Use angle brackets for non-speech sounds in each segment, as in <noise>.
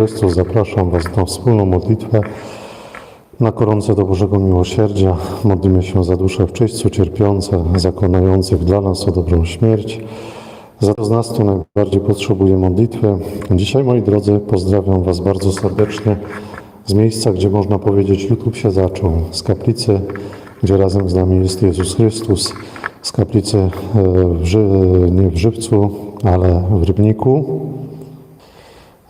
Chrystus, zapraszam Was na wspólną modlitwę na gorące do Bożego Miłosierdzia. Modlimy się za dusze w czyśćcu cierpiące, zakonających dla nas o dobrą śmierć. Za to z nas, kto najbardziej potrzebuje modlitwy. Dzisiaj, moi drodzy, pozdrawiam Was bardzo serdecznie z miejsca, gdzie można powiedzieć, YouTube się zaczął, z kaplicy, gdzie razem z nami jest Jezus Chrystus, z kaplicy e, w, Ży- nie w Żywcu, ale w Rybniku,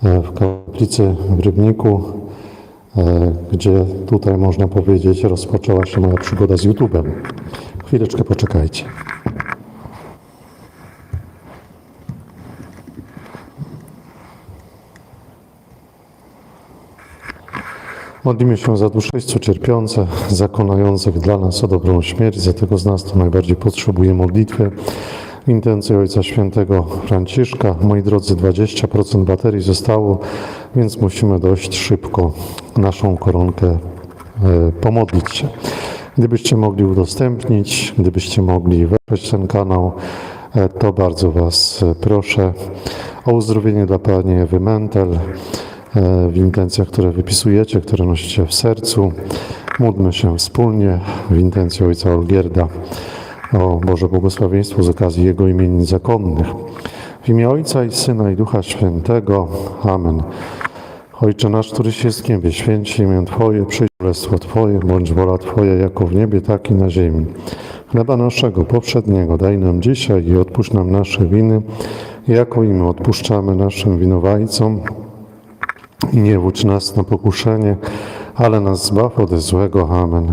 w kaplicy w Rybniku, e, gdzie tutaj można powiedzieć rozpoczęła się moja przygoda z YouTube'em. Chwileczkę poczekajcie. Modlimy się za dusze cierpiące, zakonających dla nas o dobrą śmierć, za tego z nas, kto najbardziej potrzebuje modlitwy. W intencji Ojca Świętego Franciszka, moi drodzy, 20% baterii zostało, więc musimy dość szybko naszą koronkę e, pomodlić się. Gdybyście mogli udostępnić, gdybyście mogli wesprzeć ten kanał, e, to bardzo Was e, proszę o uzdrowienie dla Pani Ewy Mentel w intencjach, które wypisujecie, które nosicie w sercu. Módlmy się wspólnie w intencji Ojca Olgierda o Boże błogosławieństwo z okazji Jego imienin zakonnych. W imię Ojca i Syna i Ducha Świętego. Amen. Ojcze nasz, któryś jest w niebie, święć się imię Twoje, przyjdź królestwo Twoje, bądź wola Twoja jako w niebie, tak i na ziemi. Chleba naszego poprzedniego daj nam dzisiaj i odpuść nam nasze winy, jako i my odpuszczamy naszym winowajcom. I nie wódź nas na pokuszenie, ale nas zbaw ode złego. Amen.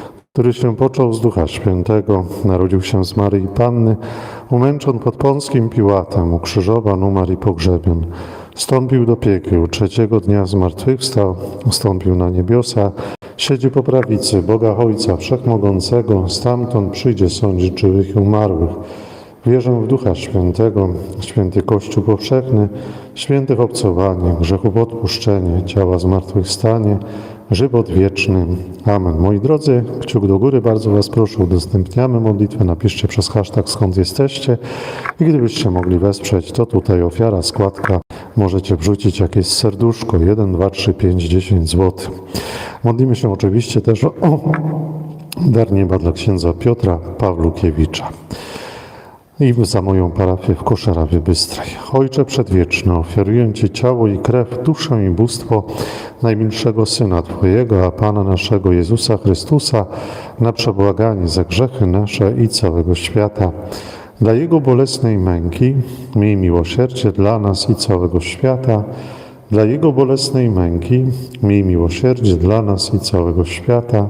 który się począł z Ducha Świętego, narodził się z Maryi Panny, umęczon pod Pąckim Piłatem, ukrzyżowan, umarł i pogrzebion. Wstąpił do piekieł, trzeciego dnia zmartwychwstał, wstąpił na niebiosa, siedzi po prawicy Boga Ojca Wszechmogącego, stamtąd przyjdzie sądzić żywych i umarłych. Wierzę w Ducha Świętego, święty Kościół powszechny, świętych obcowanie, grzechów odpuszczenie, ciała zmartwychwstanie, żywot wieczny. Amen. Moi drodzy, kciuk do góry, bardzo Was proszę, udostępniamy modlitwę, napiszcie przez hashtag skąd jesteście i gdybyście mogli wesprzeć, to tutaj ofiara, składka, możecie wrzucić jakieś serduszko, 1, 2, 3, 5, 10 zł. Modlimy się oczywiście też o dar nieba dla księdza Piotra Pawlukiewicza i za moją parafię w Koszerawie Bystrej. Ojcze Przedwieczny, ofiaruję Ci ciało i krew, duszę i bóstwo najmilszego Syna Twojego, a Pana naszego Jezusa Chrystusa, na przebłaganie za grzechy nasze i całego świata. Dla Jego bolesnej męki, miej miłosierdzie dla nas i całego świata. Dla Jego bolesnej męki, miej miłosierdzie dla nas i całego świata.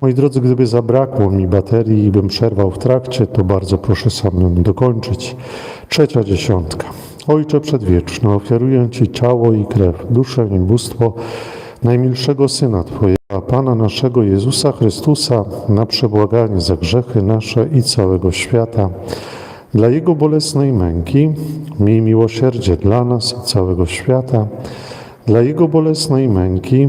Moi drodzy, gdyby zabrakło mi baterii i bym przerwał w trakcie, to bardzo proszę sam ją dokończyć. Trzecia dziesiątka. Ojcze Przedwieczny, ofiaruję Ci ciało i krew, duszę i bóstwo najmilszego Syna Twojego, Pana naszego Jezusa Chrystusa, na przebłaganie za grzechy nasze i całego świata. Dla Jego bolesnej męki, miej miłosierdzie dla nas i całego świata. Dla Jego bolesnej męki,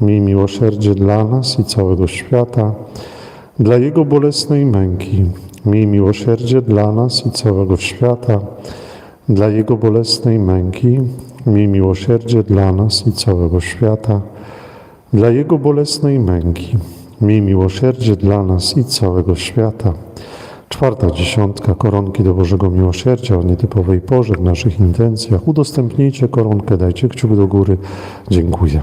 miej miłosierdzie dla nas i całego świata. Dla Jego bolesnej męki, miej miłosierdzie dla nas i całego świata. Dla Jego bolesnej męki, miej miłosierdzie dla nas i całego świata. Dla Jego bolesnej męki, miej miłosierdzie dla nas i całego świata. Czwarta dziesiątka koronki do Bożego Miłosierdzia o nietypowej porze w naszych intencjach. Udostępnijcie koronkę, dajcie kciuk do góry. Dziękuję.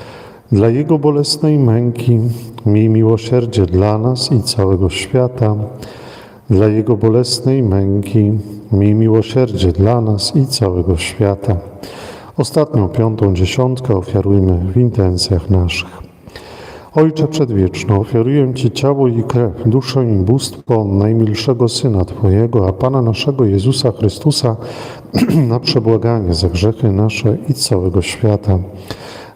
Dla Jego bolesnej męki miej miłosierdzie dla nas i całego świata. Dla Jego bolesnej męki miej miłosierdzie dla nas i całego świata. Ostatnią, piątą dziesiątkę ofiarujmy w intencjach naszych. Ojcze Przedwieczny, ofiaruję Ci ciało i krew, duszę i bóstwo najmilszego Syna Twojego, a Pana naszego Jezusa Chrystusa <clears throat> na przebłaganie za grzechy nasze i całego świata.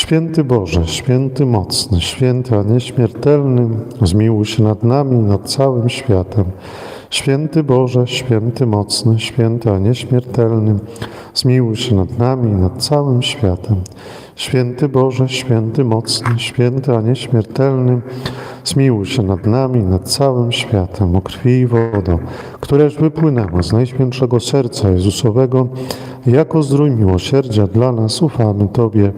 Święty Boże, święty mocny, święty, a nieśmiertelny, zmiłuj się nad nami, nad całym światem. Święty Boże, święty mocny, święty, a nieśmiertelny, zmiłuj się nad nami, nad całym światem. Święty Boże, święty mocny, święty, a nieśmiertelny, zmiłuj się nad nami, nad całym światem, o krwi i wodo, któreż wypłynęło z Najświętszego Serca Jezusowego, jako zdrój miłosierdzia dla nas ufamy Tobie,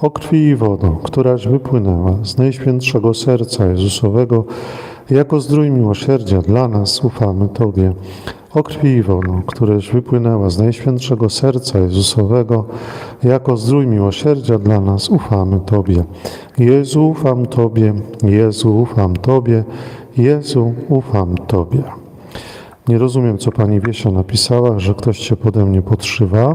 o krwi i wodo, któraś wypłynęła z Najświętszego Serca Jezusowego, jako zdrój miłosierdzia dla nas ufamy Tobie, o krwi i wono, któreś wypłynęła z najświętszego serca Jezusowego, jako zdrój miłosierdzia dla nas, ufamy Tobie. Jezu, ufam Tobie, Jezu, ufam Tobie, Jezu, ufam Tobie. Nie rozumiem, co pani Wiesia napisała, że ktoś cię pode mnie podszywa.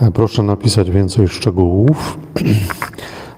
E, Proszę napisać więcej szczegółów. <clears throat>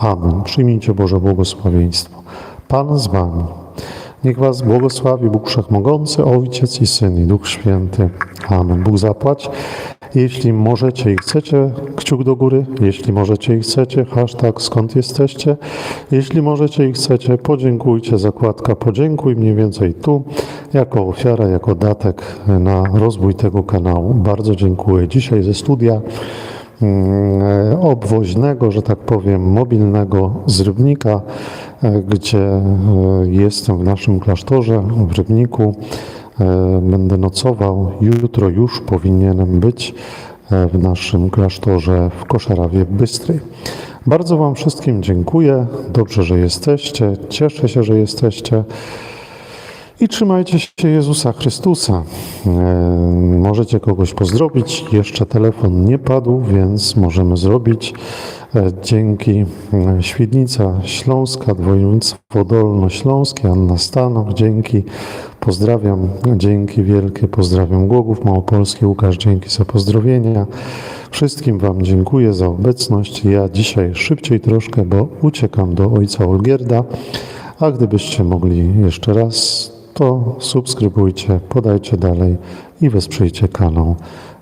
Amen. Przyjmijcie Boże błogosławieństwo. Pan z Wami. Niech Was błogosławi Bóg Wszechmogący, Ojciec i Syn i Duch Święty. Amen. Bóg zapłać. Jeśli możecie i chcecie, kciuk do góry. Jeśli możecie i chcecie, hashtag skąd jesteście. Jeśli możecie i chcecie, podziękujcie, zakładka podziękuj mniej więcej tu, jako ofiara, jako datek na rozwój tego kanału. Bardzo dziękuję. Dzisiaj ze studia obwoźnego, że tak powiem, mobilnego z Rybnika, e, gdzie e, jestem w naszym klasztorze w Rybniku. E, Będę nocował. Jutro już powinienem być w naszym klasztorze w Koszarawie Bystrej. Bardzo Wam wszystkim dziękuję. Dobrze, że jesteście. Cieszę się, że jesteście. I trzymajcie się Jezusa Chrystusa. E, Możecie kogoś pozdrowić. Jeszcze telefon nie padł, więc możemy zrobić. E, Dzięki e, Świdnica Śląska, Województwo Dolnośląskie, Anna Stanok, dzięki. Pozdrawiam, dzięki wielkie. Pozdrawiam Głogów Małopolski, Łukasz, dzięki za pozdrowienia. Wszystkim Wam dziękuję za obecność. Ja dzisiaj szybciej troszkę, bo uciekam do ojca Olgierda. A gdybyście mogli jeszcze raz, to subskrybujcie, podajcie dalej i wesprzyjcie kanał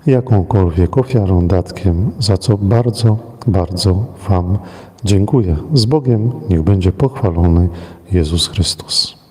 jakąkolwiek ofiarą, datkiem, za co bardzo, bardzo Wam dziękuję. Z Bogiem niech będzie pochwalony Jezus Chrystus.